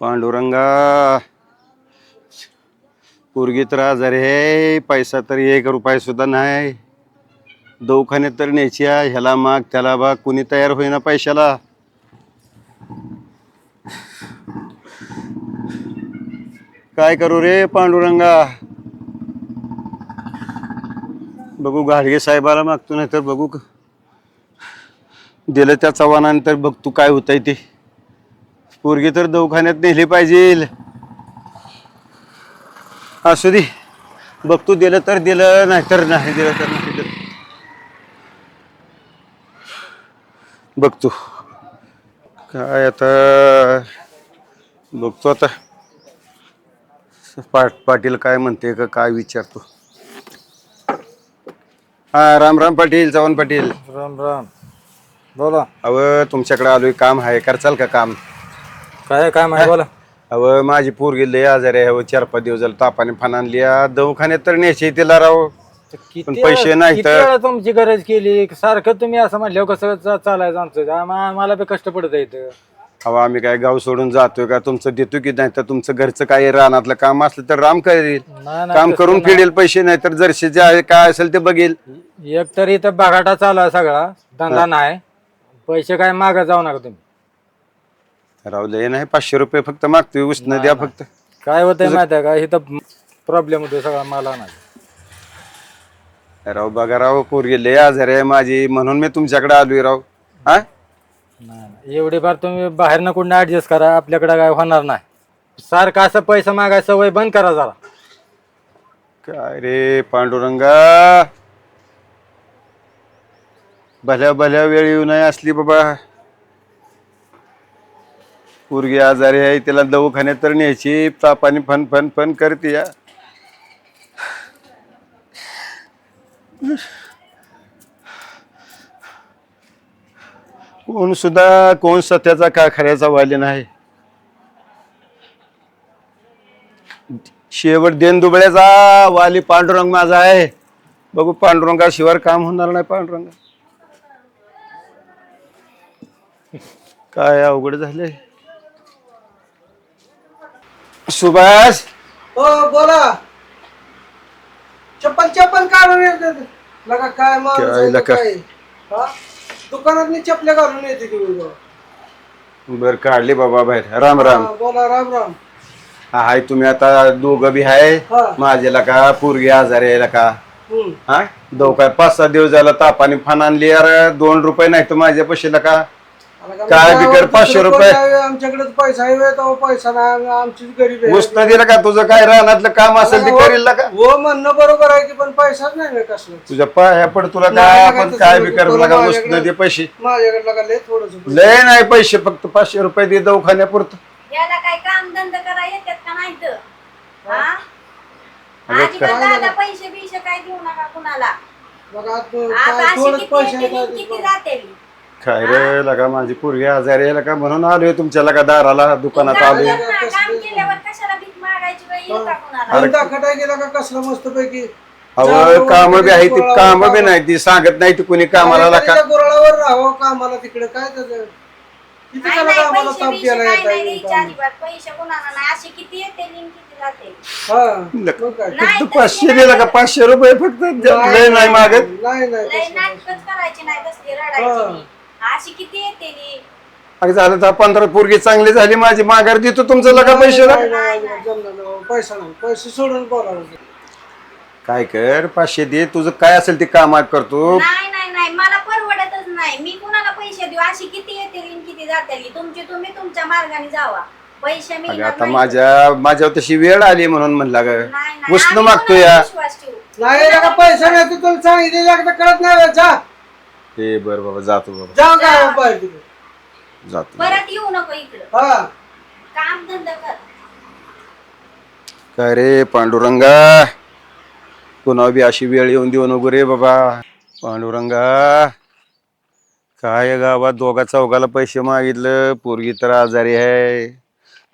पांडुरंगा पोरगी तर आजारी हे पैसा तरी एक रुपया सुद्धा नाही. दवाखान्यात तर न्यायची आहे ह्याला माग त्याला बाग कुणी तयार होईना पैशाला. काय करू रे पांडुरंगा? बघू गाडगे साहेबाला मागतो नाही तर बघू दिलं त्या चव्हाणानंतर बघ तू काय होतंय ते. पोरगी तर दवाखान्यात नेली पाहिजे असू दे. बघ तू दिलं तर दिलं नाहीतर नाही दिलं तर नाही दिलं. बघ तू. काय आता बघतो आता. पाट पाटील काय म्हणते का काय विचारतो. हा राम राम पाटील चव्हाण पाटील. राम राम. बोला. अव तुमच्याकडे आलोय काम आहे करचाल का काम? काय काय माहिती बोला. अव माझी पोरगी लय आजारी आहे अहो, चार पाच दिवस झाले तापाने फान आणली आ, दवाखान्यात तर न्यायची तिला राव. किती पण पैसे नाही किती तर- वेळा तुमची गरज केली? सारखं तुम्ही असं म्हणल्यावर कसं चा- चालायचं आमचं? आम्हा- आम्हाला बी कष्ट पडत येतं अहो आम्ही काय गाव सोडून जातोय का? तुमचं देतो की नाही? तर तुमचं घरचं काय रानातलं काम असलं तर राम करेल. नाही नाही काम तसं करून नाही. फेडेल पैसे नाही तर जर्शी जे आहे काय असेल ते बघेल. एक तर इथं बघाटा चालू आहे सगळा. धंदा नाही. पैसे काय मागा जाऊ नका तुम्ही. राव लय नाही पाचशे रुपये फक्त मागतोय उष्ण द्या फक्त. काय होतंय माहिती आहे का? इथं प्रॉब्लेम होतोय सगळा मला नाही राव बघा राव पोरगी लय आजारी आहे माझी म्हणून मी तुमच्याकडे आलोय राव. हा? नाही, एवढी फार तुम्ही बाहेरनं कुठं ऍडजस्ट करा आपल्याकडे काय होणार नाही. सारखं असं पैसा मागाय सवय बंद करा जरा. काय रे पांडुरंगा? भल्या भल्या वेळ येऊ नाही असली बाबा. पोरगी आजारी आहे तिला दवाखान्यात तर न्यायची. तापाने फन फन फन करते या. कोण सुद्धा कोण सत्याचा का खऱ्याचा वाले नाही? शेवट देन दुबळ्याचा वाली पांडुरंग माझा आहे. बघू पांडुरंगा शिवार काम होणार नाही पांडुरंग. काय अवघड झालंय? सुभाष? हो बोला. चप्पल चप्पल काढून येते ते. लगा काय माणूस काय लका? हा? दुकानात चपल्या घालून येते तुम्ही बर काढली बाबा बाहेर. राम राम. बोला राम राम. हाय तुम्ही आता दोघं बी आहे हा. माझ्याला का पोरगी आजारी आहे का? हम्म. हा? दो काय पाच सहा दिवस झाला तापाने फान आणली. यार दोन रुपये नाही तर माझ्या पैशाला का का? काय बिकर पाचशे रुपये? आमच्याकडे पैसा आहे तो पैसा नाही. आमचीच गरीब आहे. उष्ण दिलं का तुझं काय रानातलं काम असेल ते करेल का? हो म्हणणं बरोबर आहे की पण पैसाच नाही ना कसलं तुझ्या पाया पड तुला नाही, काय आपण काय नको बी कर करू लागा. उष्ण दे पैसे. माझ्याकडे लगा लय थोडस लय नाही पैसे फक्त पाचशे रुपये दे दवाखान्यापुरतं. याला काय काम धंदा करा येतात का नाही तर हा? पैसे बिशे काय देऊ नका कुणाला? किती पैसे येते आहेत किती आधी. जाते काय रे लगा माझी पोरगी आजारी आहे लगा म्हणून आलोय तुमच्या लगा दाराला दुकानात आलोय? काम केल्यावर कशाला भीक मागायची वेळ येईल का कुणाला? गेला का कसला मस्त पैकी अहो काम बी आहे ती काम बी नाही ती सांगत नाही ती कुणी कामाला लगा गुराळावर राहावं कामाला तिकडे काय त्याचं? किती नाही त्याला नाही कामाला पैसे ताप बिशे द्यायला काय येता नाही येईल द्यायचे काम. अजिबात. पैसे कुणाला नाही. अशी किती येते आणि किती जाते हा, काय? फक्त पाचशे दिला का पाचशे रुपये फक्त लय नाही मागत. नाही नाही लय तसं नाही. नाटकच करायची नाही बसली रडायची नाही. अशी किती येते नी? अगं झालं तर पंधरा पोरगी चांगली झाली माझी माघार देतो तुमचं लगा पैसे नाही. पैसा नाही पैसे सोडून बोलावं काय कर पाचशे दे तुझं काय असेल ते कामात करतो नाही नाही नाही मला परवडतच नाही मी कुणाला पैसे देऊ अशी किती येते किती जाते तुमची तुम्ही तुमच्या मार्गाने जावा पैसे अगं आता नाही. माझ्या माझ्यावर तशी वेळ आली म्हणून म्हणला ग. उष्ण मागतो या? नाही का पैसा नाही तर तुला सांगितलं एकदा कळत नाही जा ते बर बाबा जातो बाबा. जा. काय पाहिजे तिकडे. जातो. परत येऊ नको इकडं. हा. काम धंदा कर. काय रे पांडुरंगा? पुन्हा बी अशी वेळ येऊन देऊ नको रे बाबा. पांडुरंगा काय गावात दोघा चौघाला पैसे मागितलं? पोरगी तर आजारी आहे.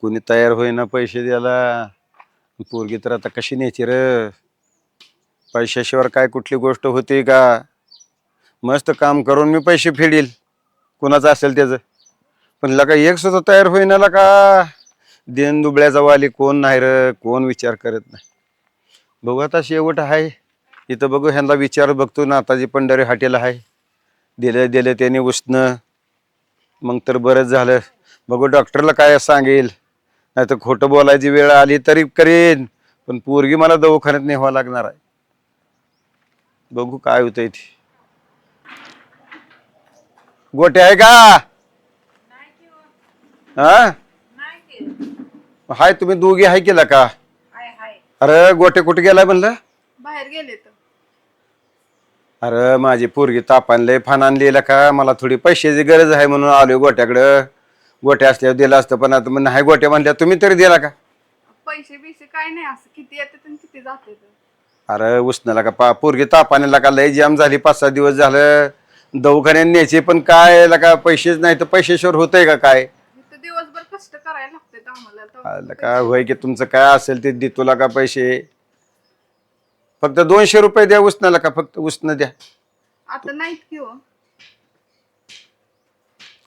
कुणी तयार होईना पैसे द्यायला. पोरगी तर आता कशी न्यायची र? पैशाशिवाय काय कुठली गोष्ट होती का? मस्त काम करून मी पैसे फेडील. कुणाचं असेल त्याचं. पण लका एक सुद्धा तयार होईना लका दिन दुबळ्याचा वाली कोण नाही र कोण विचार करत नाही. बघू आता शेवट आहे इथं बघू ह्यांना विचार बघतो नाताजी पंढरी हाटेला आहे दिलं दिलं त्याने उष्ण. मग तर बरंच झालं. बघू डॉक्टरला काय सांगेल. नाही तर खोटं बोलायची वेळ आली तरी करेन. पण पोरगी मला दवाखान्यात न्यावं लागणार आहे. बघू काय होतं इथे गोटे आहे का? हा? हाय तुम्ही दोघी आहे केला का? अरे गोटे कुठे गेलाय म्हणलं? बाहेर गेले अरे माझी पोरगी तापान लय फान आणलेला का? मला थोडी पैशाची गरज आहे म्हणून आलो गोट्याकडं. गोट्या असल्यावर दिलं असतं पण आता नाही गोट्या म्हणल्या तुम्ही तरी दिला का? पैसे बिसे काय नाही असं किती येते आणि किती जाते अरे उष्णला का पा पोरगी तापानेला का लय जाम झाली पाच सहा दिवस झालं. दवाखान्यात न्यायचे पण काय का पैसेच नाही? तर पैशाशिवार होतंय का काय? इथं दिवसभर कष्ट करायला लागते आम्हाला. तर आलं का होय की तुमचं काय असेल ते दे तुला का पैसे? फक्त दोनशे रुपये द्या उष्णाला का फक्त उष्ण द्या? आता नाहीत की हो.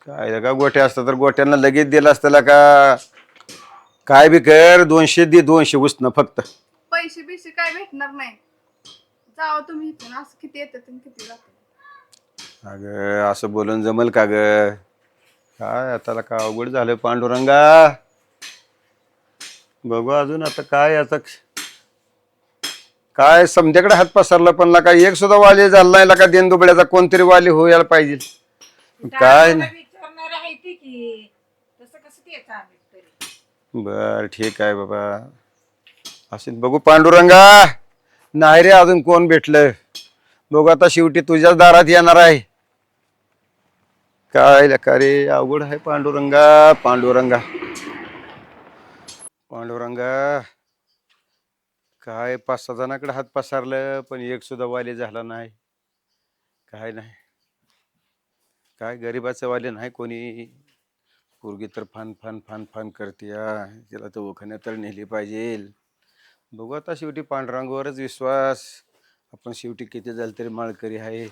काय का गोट्या असतात? तर गोट्यांना लगेच दिलं असतं का? काय बी कर दोनशे दे दोनशे उष्ण फक्त. पैसे बिसे काय भेटणार नाही. जावं तुम्ही इथून असं किती येते आणि किती जाते अगं असं बोलून जमल का ग? काय आता का अवघड झालं पांडुरंगा? बघू अजून आता काय आता काय समध्याकडे हात पसरला पण का एक सुद्धा वाली झाला नाही का देन दुबळ्याचा कोणतरी वाली होयला पाहिजे. काय नाही. बर ठीक आहे बाबा. असेल बघू पांडुरंगा. नाही रे अजून कोण भेटलं? बघू आता शेवटी तुझ्याच दारात येणार आहे. काय लका रे अवघड आहे पांडुरंगा पांडुरंगा. पांडुरंगा काय पाच सहा जणांकडे हात पसारलं पण एक सुद्धा वाले झाला नाही. काय नाही. काय गरिबाचं वाले नाही कोणी. पोरगी तर फान फान फान फान करते तिला तर ओखाण्यात तर नेली पाहिजे. बघू आता शेवटी पांडुरंगावरच विश्वास. आपण शेवटी किती झालं तरी माळकरी आहे.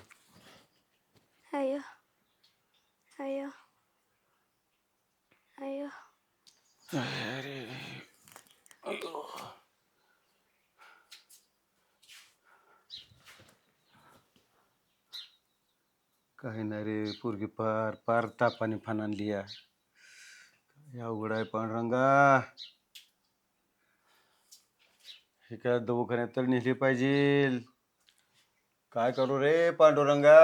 काही नाही रे पोरगी पार पार तापाने फान आणली या अवघड आहे पांडुरंगा हे काय दवाखान्यात तर नेली पाहिजे. काय करू रे पांडुरंगा?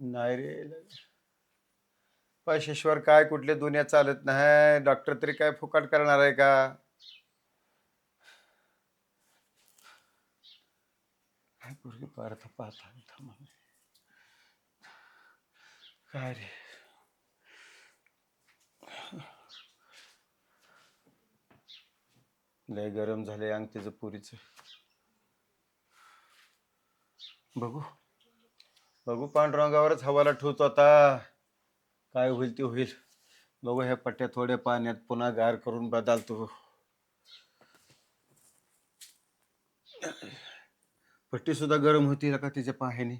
नाही रे. पैशाशिवाय काय कुठले दुनिया चालत नाही? डॉक्टर तरी काय फुकट करणार आहे का? काय पाहता काय रे? लय गरम झाले अंग त्याचं पुरीच. बघू. बघू पांडुरंगावरच हवाला ठेवतो आता. काय होईल ते होईल. बघू ह्या पट्ट्या थोड्या पाण्यात पुन्हा गार करून बदलतो. पट्टी सुद्धा गरम होती का तिच्या पायाने?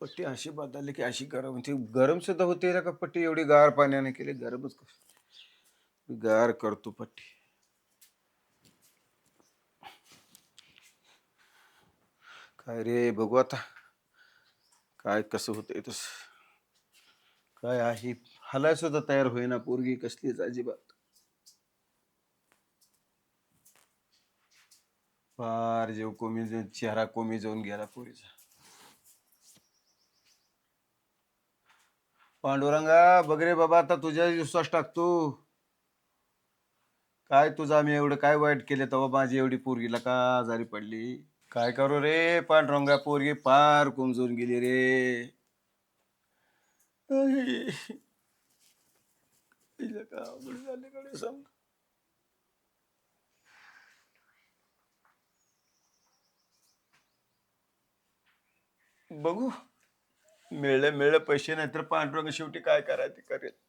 पट्टी अशी बदलली की अशी गरम होती. गरम सुद्धा होती का पट्टी? एवढी गार पाण्याने केली गरमच गार करतो पट्टी. काय रे? बघू आता. काय कसं होतंय तस. काय आहे? हलाय सुद्धा तयार होईना पोरगी कसलीच अजिबात. फार जेव कोमी जाऊन चेहरा कोमी जाऊन गेला पोरीचा. पांडुरंगा बघ रे बाबा आता तुझ्या विश्वास टाकतो काय तुझा मी एवढं काय वाईट केलं तेव्हा माझी एवढी पोरगीला का आजारी पडली? काय करू रे? पांडुरंगा पोरगी पार कुमजून गेली रे. आई. हिला का अवघड झालं कडे सांग. बघू. मिळले मिळले पैसे नाही तर पांडुरंग शेवटी काय करायचे करेल.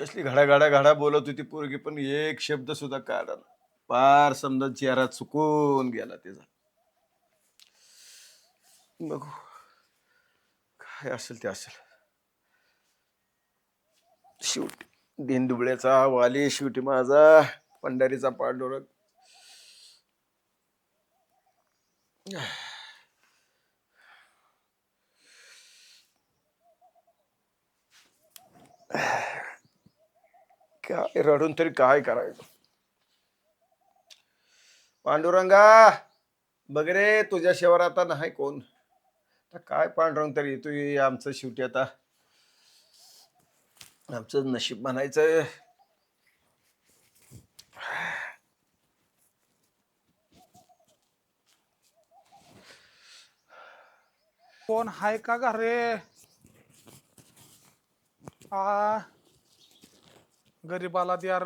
कसली घडा घडा घडा बोलत होती पोरगी पण एक शब्द सुद्धा काढा पार समजा चेहरा चुकून गेला त्याचा बघू. काय असेल ते असेल. शेवटी दिनदुबळ्याचा वाली शेवटी माझा पंढरीचा पांडुरंग. काय रडून तरी काय करायचं? पांडुरंगा बघ रे तुझ्या शेवर आता नाही कोण. आता काय पांडुरंग तरी? तू आमचं शेवटी आता. आमचं नशीब म्हणायचं कोण हाय का घरे? आ गरीबाला द्या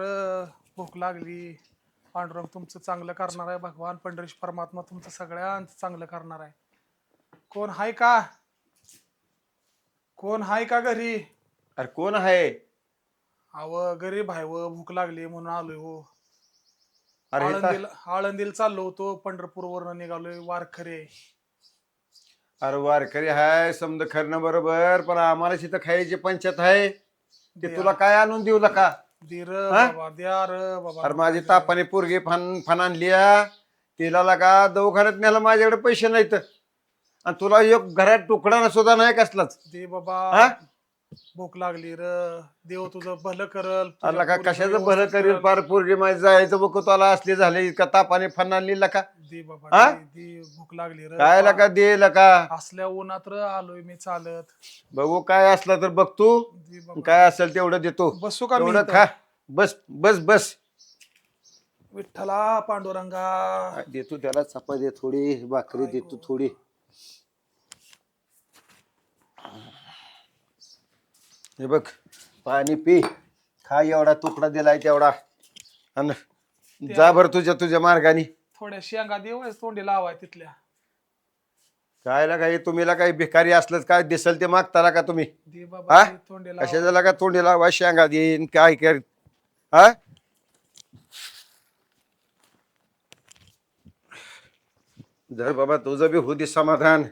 भूक लागली. पांडुरंग तुमचं चांगलं करणार आहे. भगवान पंढरीश परमात्मा तुमचं सगळ्यांचं चांगलं करणार आहे. कोण हाय का? कोण हाय का घरी? अरे कोण आहे? अव गरीब आहे व भूक लागली म्हणून आलोय हो. अरे हे तर- आळंदीला आळंदीला चाललो होतो पंढरपूरवरनं निघालोय वारखरे अरे वारकरी हाय समज खरं बरोबर पण आम्हाला तिथं खायची पंचायत आहे. ते. तुला काय आणून देऊ का दीर हा? बाबा द्या र बाबा अरे माझी तापाने पोरगी फन फन आणली. तिला लगा दवाखान्यात न्यायला माझ्याकडे पैसे नाहीत आणि तुला एक घरात तुकडा सुद्धा नाही कसलाच दे बाबा हा? भूक लागली र देव तुझं भलं करल तुझ्या अरे का कशाचं भलं व्यवस्थित करील? पार पोरगी माझी जायचं बघ तुला असली झाले इतका तापाने फन आणली का? दे बाबा? दे, दे भूक लागली र. काय लका दे लका असल्या उन्हात र आलोय मी चालत. बघू काय असलं तर बघ तू. दे बाबा. काय असेल तेवढं देतो. बसू का मी तेवढं इथं? खा. बस बस बस. विठ्ठला पांडुरंगा. देतो त्याला चपा दे थोडी भाकरी देतो थोडी. हे बघ पाणी पी. खा एवढा तुकडा दिलाय तेवढा. आणि जा बर तुझ्या तुझ्या मार्गाने. थोड्या शेंगा देवाय तोंडी लावाय तिथल्या. कायला काही तुम्हीला काही भिकारी असलं काय दिसल ते मागताला का तुम्ही? दे बाबा हा? तोंडी कशाला का तोंडी लावा शेंगा देईन काय कर? हा? जर बाबा तुझं बी होती समाधान.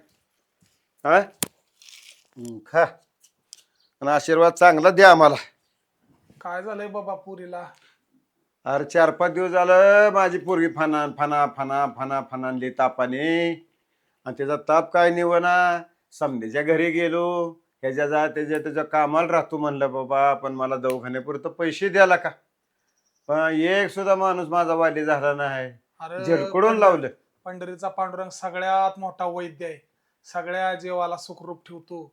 हा? खा. आणि आशीर्वाद चांगला द्या आम्हाला. काय झालंय बाबा पुरीला? अरे चार पाच दिवस झालं माझी पोरगी फना फना फना फना फनानली तापाने. आणि त्याचा ताप काय निवना? समधीच्या घरी गेलो. ह्याच्या जा त्याच्या त्याच्या कामाला राहतो म्हणलं बाबा पण मला दवाखान्यापुरतं पैसे द्याला का? पण एक सुद्धा माणूस माझा वाली झाला नाही. अरे झिरकडून लावलं. पंढरीचा पांडुरंग सगळ्यात मोठा वैद्य आहे. सगळ्या जीवाला सुखरूप ठेवतो.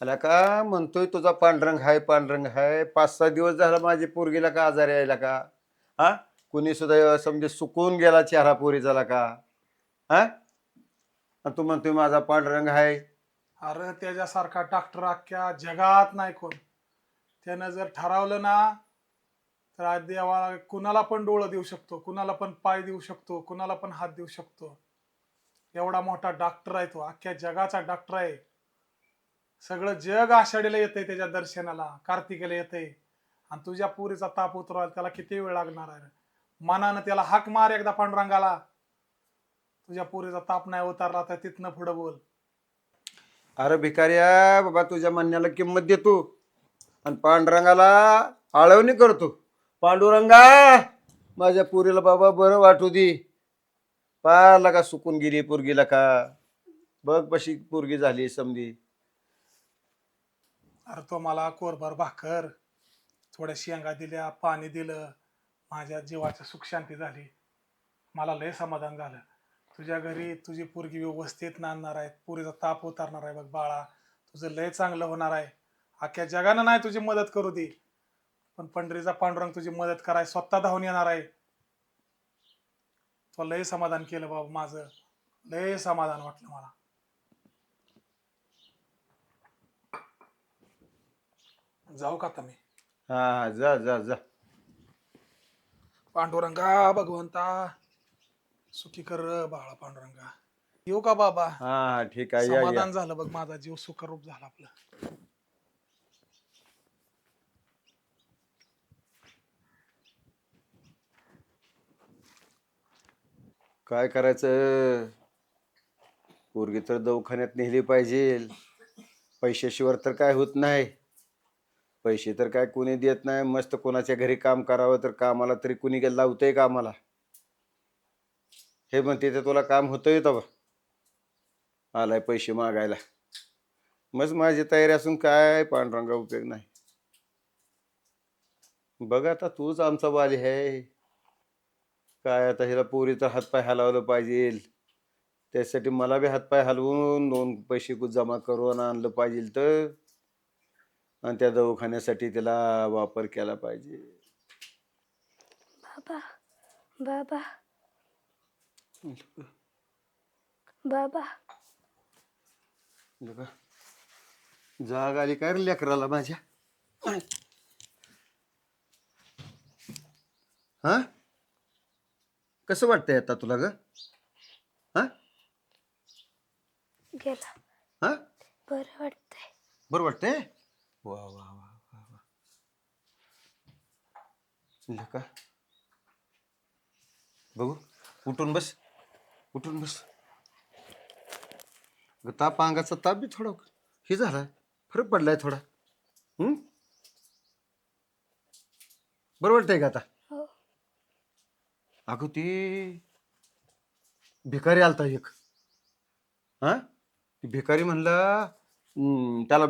आला का म्हणतोय तुझा पांढरंग हाय पांढरंग हाय. पाच सहा दिवस झाला माझी पोरगीला का आजारी यायला का? हा? कुणी सुद्धा समजे सुकून गेला चेहरा पोरी झाला का? हा? आणि तू म्हणतोय माझा पांढरंग हाय. अरे त्याच्यासारखा डॉक्टर अख्ख्या जगात नाही कोण. त्यानं जर ठरवलं ना तर आज देवाला कुणाला पण डोळं देऊ शकतो कुणाला पण पाय देऊ शकतो कुणाला पण हात देऊ शकतो. एवढा मोठा डॉक्टर आहे तो अख्ख्या जगाचा डॉक्टर आहे. सगळं जग आषाढीला येतंय त्याच्या दर्शनाला. कार्तिकेला येतंय. आणि तुझ्या पुरीचा ताप उतरवायला त्याला किती वेळ लागणार आहे मनानं त्याला हाक मार एकदा पांडुरंगाला. तुझ्या पुरीचा ताप नाही उतरला तर तिथनं पुढं बोल. अरे भिकाऱ्या बाबा तुझ्या म्हणण्याला किंमत देतो आणि पांडुरंगाला आळवणी करतो पांडुरंगा माझ्या पुरीला बाबा बरं वाटू दे. पारला का सुकून गेली पोरगीला का? बघ बशी पोरगी झाली समधी. अरे तो मला कोरभर भाकर थोड्या शेंगा दिल्या पाणी दिलं माझ्या जीवाची सुखशांती झाली. मला लय समाधान झालं. तुझ्या घरी तुझी पोरगी व्यवस्थित नांदणार आहे पुरीचा ताप उतारणार आहे बघ बाळा. तुझं लय चांगलं होणार आहे. अख्ख्या जगानं नाही तुझी मदत करू दे. पण पंढरीचा पांडुरंग तुझी मदत कराय स्वतः धावून येणार आहे. तो लय समाधान केलं बाबा माझं. लय समाधान वाटलं मला. जाऊ का आता मी हा हा जा जा जा. पांडुरंगा भगवंता सुखी कर बाळा पांडुरंगा. येऊ का बाबा? हा हा ठीक आहे समाधान झालं बघ माझा जीव सुखरूप झाला आपला. काय करायचं? पोरगी तर दवाखान्यात नेली पाहिजे. पैशाशिवाय तर काय होत नाही. पैसे तर काय कोणी देत नाही मस्त कोणाच्या घरी काम करावं तर कामाला तरी कुणी गेलं लावतंय कामाला. हे म्हणते ते तुला काम होतंय बा आलाय पैसे मागायला. मग माझी तयारी असून काय पांडुरंगा उपयोग नाही. बघ आता तूच आमचा बाली आहे काय आता हिला तर हातपाय हलवलं पाहिजे. त्यासाठी मला बी हातपाय हलवून दोन पैसे जमा करून आणलं पाहिजे तर. आणि त्या दवाखान्यासाठी त्याला वापर केला पाहिजे. बाबा बाबा. बाबा. बघा. जाग आली काय रे लेकराला माझ्या? हा? कसं वाटतंय आता तुला ग? हा? गेला. हा? बरं वाटतंय. बरं वाटतंय? वा वा वा वा वा लेका. बघू. उठून बस. उठून बस. ताप अंगाचा ताप बी थोडा हे झाला. फरक पडलाय थोडा. हम्म बरं वाटतंय का आता? हो. अगं ते भिकारी आलता एक. हा? ते भिकारी म्हणला "हम्म, त्याला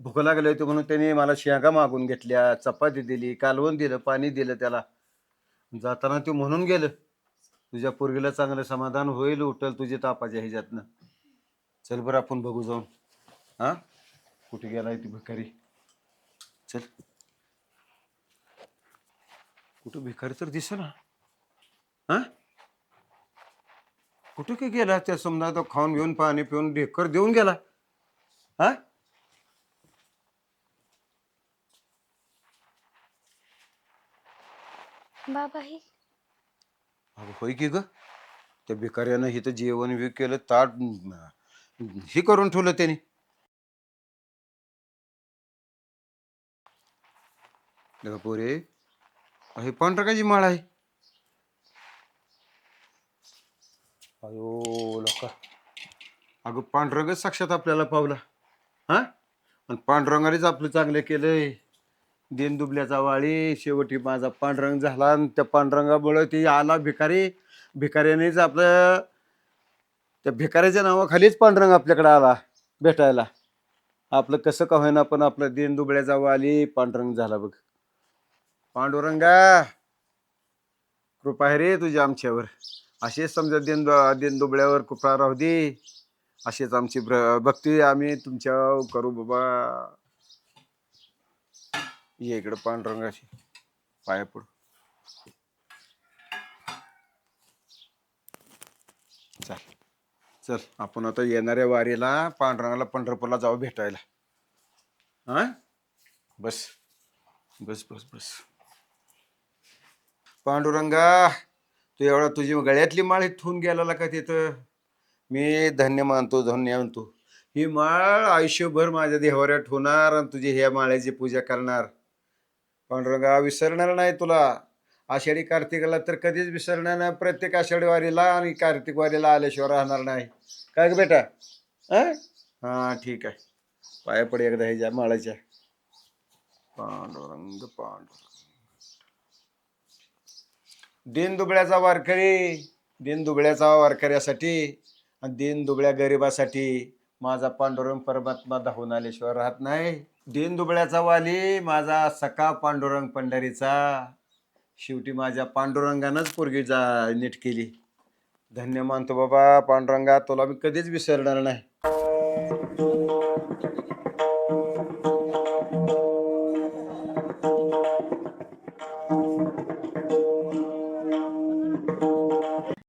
भूक लागली होती म्हणून त्याने मला शेंगा मागून घेतल्या चपाती दिली कालवण दिलं पाणी दिलं त्याला. जाताना ते म्हणून गेलं तुझ्या पोरगीला चांगलं समाधान होईल उठल तुझे तापाच्या ह्याच्यातनं. चल बरं आपण बघू जाऊन. हा? कुठे गेलाय ती भिकारी? चल. कुठं भिकारी तर दिसे ना हा? कुठं काय गेला त्या समजा तो खाऊन घेऊन पाणी पिऊन ढेकर देऊन गेला? हा? बाबा ही. अगं होय की ग? त्या भिकाऱ्यानं इथं जेवण बी केलं ताट अं, हे करून ठेवलं त्याने. बघा पोरे हे पांढरकाची माळ आहे. अयो लोका. अगं पांढरंगच साक्षात आपल्याला पावला. हा? आणि पांढरंगानेच आपलं चांगलं केलंय. दिन दुबल्याचा वाळी शेवटी माझा पांडुरंग झाला आणि त्या पांडुरंगामुळे ती आला भिकारी. भिकाऱ्यानेच आपलं त्या भिकाऱ्याच्या नावाखालीच पांडुरंग आपल्याकडे आला भेटायला. आपलं कसं का होईना पण आपलं दिन दुबळ्याचा वाली पांडुरंग झाला बघ. पांडुरंगा कृपा आहे रे तुझ्या आमच्यावर. असेच समजा दिन दिन दुबळ्यावर कृपा राहू दे. अशीच आमची भ्र- भक्ती आम्ही तुमच्या करू बाबा. ये इकडं पांडुरंगाशी पाया पडू चल चल आपण आता येणाऱ्या वारीला पांडुरंगाला पंढरपूरला जाऊ भेटायला. हा? बस बस बस बस. पांडुरंगा तू एवढा तुझी गळ्यातली माळ ठेवून गेला का तिथं? मी धन्य मानतो धन्य मानतो. ही माळ आयुष्यभर माझ्या देवाऱ्यात ठेवणार आणि तुझी ह्या माळ्याची पूजा करणार. पांडुरंगा विसरणार नाही तुला. आषाढी कार्तिकाला तर कधीच विसरणार नाही. प्रत्येक आषाढी वारीला आणि कार्तिक वारीला आल्याशिवाय राहणार नाही. काय ग बेटा? हां? हां ठीक आहे. पाया पड एकदा ह्याच्या माळाच्या पांडुरंग पांडुरंग. दिन दुबळ्याचा वारकरी दिन दुबळ्याचा वारकऱ्यासाठी आणि दिन दुबळ्या गरिबासाठी माझा पांडुरंग परमात्मा धावून आल्याशिवाय राहत नाही. दिन दुबळ्याचा वाली माझा सखा पांडुरंग पंढरीचा. शेवटी माझ्या पांडुरंगानंच पोरगी जा नीट केली. धन्य मानतो बाबा पांडुरंगा तुला मी कधीच विसरणार नाही.